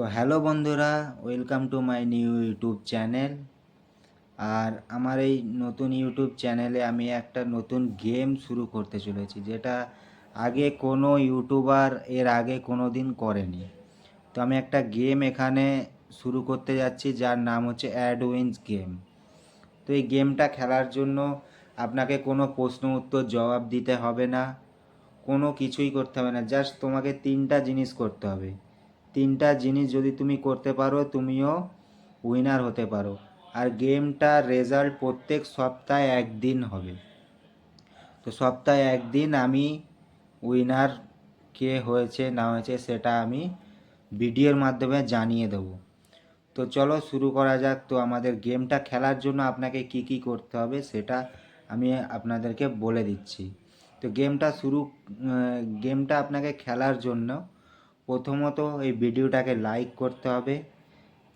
তো হ্যালো বন্ধুরা, welcome to my new YouTube channel. আর আমার এই নতুন ইউটিউব চ্যানেলে আমি একটা নতুন গেম শুরু করতে চলেছি, যেটা আগে কোনো ইউটিউবার এর আগে কোনো দিন করেনি। তো আমি একটা গেম এখানে শুরু করতে যাচ্ছি, যার নাম হচ্ছে অ্যাডউইন্স গেম। তো এই গেমটা খেলার জন্য আপনাকে কোনো প্রশ্ন উত্তর, জবাব দিতে হবে না, কোনো কিছুই করতে হবে না, জাস্ট তোমাকে তিনটা জিনিস করতে হবে। তিনটা জিনিস যদি তুমি করতে পারো, তুমিও উইনার হতে পারো। আর গেমটার রেজাল্ট প্রত্যেক সপ্তাহে একদিন হবে। তো সপ্তাহে একদিন আমি উইনার কে হয়েছে, না হয়েছে সেটা আমি ভিডিওর মাধ্যমে জানিয়ে দেবো। তো চলো শুরু করা যাক। তো আমাদের গেমটা খেলার জন্য আপনাকে কি কি করতে হবে সেটা আমি আপনাদেরকে বলে দিচ্ছি। তো গেমটা শুরু গেমটা আপনাকে খেলার জন্য প্রথমত এই ভিডিওটাকে লাইক করতে হবে।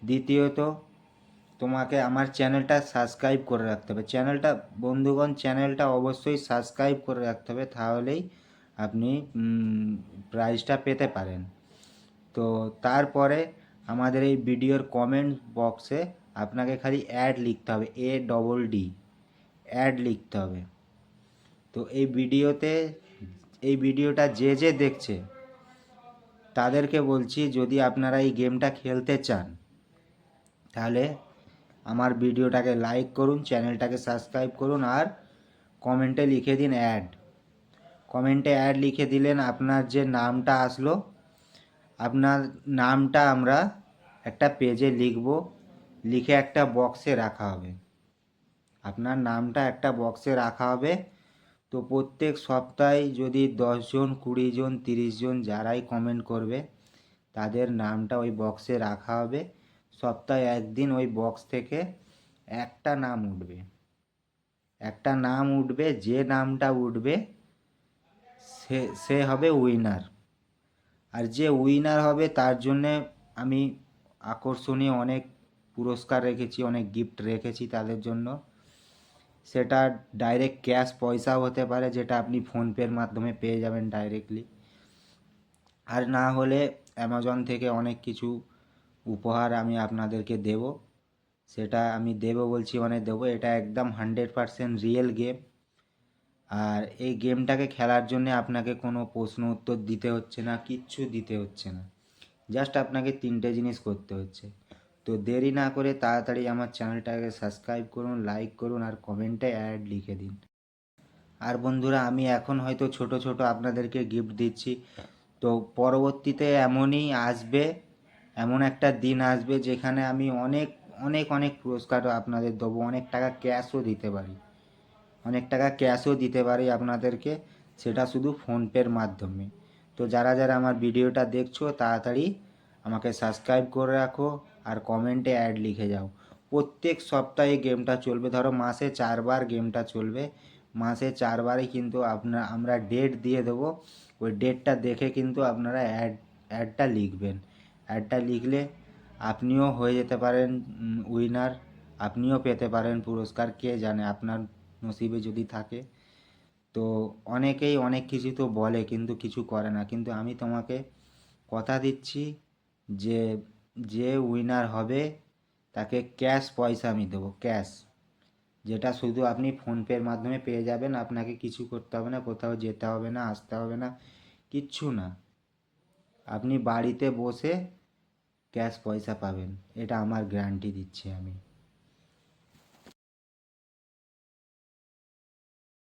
দ্বিতীয়ত, তোমাকে আমার চ্যানেলটা সাবস্ক্রাইব করে রাখতে হবে। চ্যানেলটা, বন্ধুগণ, চ্যানেলটা অবশ্যই সাবস্ক্রাইব করে রাখতে হবে, তাহলেই আপনি প্রাইজটা পেতে পারেন। তো তারপরে আমাদের এই ভিডিওর কমেন্ট বক্সে আপনাকে খালি অ্যাড লিখতে হবে এ ডবল ডি অ্যাড লিখতে হবে। তো এই ভিডিওতে, এই ভিডিওটা যে যে দেখছে তাদেরকে বলছি, যদি আপনারা এই গেমটা খেলতে চান, তাহলে আমার ভিডিওটাকে লাইক করুন, চ্যানেলটাকে সাবস্ক্রাইব করুন, আর কমেন্টে লিখে দিন অ্যাড। কমেন্টে অ্যাড লিখে দিলেন আপনার যে নামটা আসলো, আপনার নামটা আমরা একটা পেজে লিখব, লিখে একটা বক্সে রাখা হবে। আপনার নামটা একটা বক্সে রাখা হবে। তো প্রত্যেক সপ্তাহে যদি দশজন কুড়ি জন তিরিশ জন যারাই কমেন্ট করবে, তাদের নামটা ওই বক্সে রাখা হবে। সপ্তাহে একদিন ওই বক্স থেকে একটা নাম উঠবে। একটা নাম উঠবে, যে নামটা উঠবে, সে সে হবে উইনার আর যে উইনার হবে, তার জন্যে আমি আকর্ষণীয় অনেক পুরস্কার রেখেছি, অনেক গিফট রেখেছি তাদের জন্য। সেটা ডাইরেক্ট ক্যাশ পয়সাও হতে পারে, যেটা আপনি ফোনপের মাধ্যমে পেয়ে যাবেন ডাইরেক্টলি আর না হলে অ্যামাজন থেকে অনেক কিছু উপহার আমি আপনাদেরকে দেব। সেটা আমি দেব বলছি মানে দেবো, এটা একদম হান্ড্রেড পারসেন্ট রিয়েল গেম আর এই গেমটাকে খেলার জন্য আপনাকে কোনো প্রশ্ন উত্তর দিতে হচ্ছে না, কিচ্ছু দিতে হচ্ছে না। জাস্ট আপনাকে তিনটে জিনিস করতে হচ্ছে। তো দেরি না করে তাড়াতাড়ি আমার চ্যানেলটাকে সাবস্ক্রাইব করুন, লাইক করুন আর কমেন্টে অ্যাড লিখে দিন। আর বন্ধুরা, আমি এখন হয়তো ছোট ছোট আপনাদেরকে গিফট দিচ্ছি। তো পরবর্তীতে এমনই আসবে, এমন একটা দিন আসবে যেখানে আমি অনেক অনেক অনেক পুরস্কারও আপনাদের দেবো, অনেক টাকা ক্যাশও দিতে পারি। অনেক টাকা ক্যাশও দিতে পারি আপনাদেরকে, সেটা শুধু ফোনপের মাধ্যমে। তো যারা যারা আমার ভিডিওটা দেখছ, তাড়াতাড়ি আমাকে সাবস্ক্রাইব করে রাখো। আর কমেন্টে অ্যাড লিখে যাও। প্রত্যেক সপ্তাহে গেমটা চলবে। ধরো মাসে চারবার গেমটা চলবে। মাসে চারবারই কিন্তু আপনার আমরা ডেট দিয়ে দেবো। ওই ডেটটা দেখে কিন্তু আপনারা অ্যাড অ্যাডটা লিখবেন। অ্যাডটা লিখলে আপনিও হয়ে যেতে পারেন উইনার আপনিও পেতে পারেন পুরস্কার। কে জানে? আপনার নসিবে যদি থাকে। তো অনেকেই অনেক কিছু তো বলে, কিন্তু কিছু করে না। কিন্তু আমি তোমাকে কথা দিচ্ছি যে যে উইনার হবে, তাকে ক্যাশ পয়সা আমি দেবো ক্যাশ যেটা শুধু আপনি ফোনপের মাধ্যমে পেয়ে যাবেন, আপনাকে কিছু করতে হবে না, কোথাও যেতে হবে না, আসতে হবে না, কিচ্ছু না। আপনি বাড়িতে বসে ক্যাশ পয়সা পাবেন, এটা আমার গ্যারান্টি দিচ্ছি আমি।